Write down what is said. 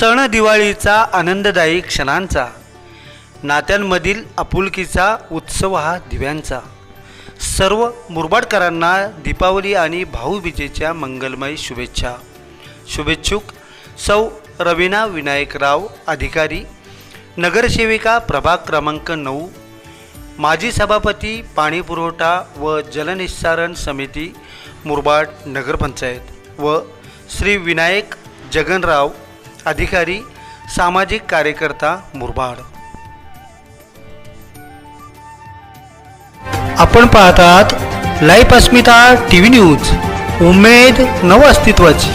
सण दिवाळीचा आनंददायी क्षणांचा नात्यांमधील आपुलकीचा उत्सव हा दिव्यांचा. सर्व मुरबाडकरांना दीपावली आणि भाऊबीजेच्या मंगलमय शुभेच्छा. शुभेच्छुक सौ रवीना विनायकराव अधिकारी नगरसेविका प्रभाग क्रमांक नऊ माजी सभापती पाणीपुरवठा व जलनिस्सारण समिती मुरबाड नगरपंचायत व श्री विनायक जगनराव अधिकारी सामाजिक कार्यकर्ता मुरबाड. आपण पाहतात life Asmita T V news. उमेद नव अस्तित्वाची